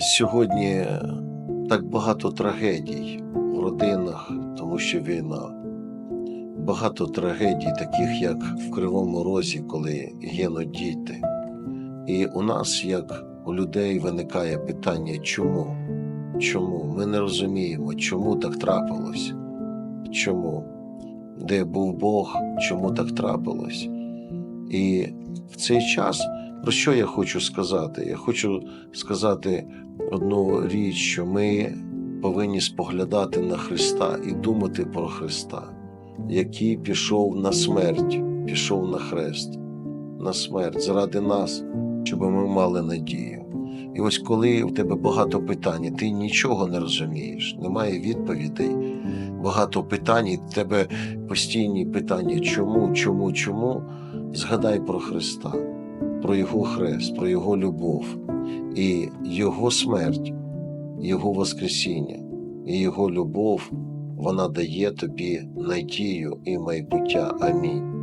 Сьогодні так багато трагедій в родинах, тому що війна. Багато трагедій, таких як в Кривому Розі, коли гинуть діти. І у нас, як у людей, виникає питання, чому? Чому? Ми не розуміємо, чому так трапилось? Чому? Де був Бог, чому так трапилось? І в цей час про що я хочу сказати? Я хочу сказати одну річ, що ми повинні споглядати на Христа і думати про Христа, який пішов на смерть, пішов на хрест, на смерть заради нас, щоб ми мали надію. І ось коли в тебе багато питань, ти нічого не розумієш, немає відповідей, багато питань, і в тебе постійні питання, чому, чому, чому, згадай про Христа про Його хрест, про Його любов і Його смерть, Його Воскресіння і Його любов, вона дає тобі надію і майбуття. Амінь.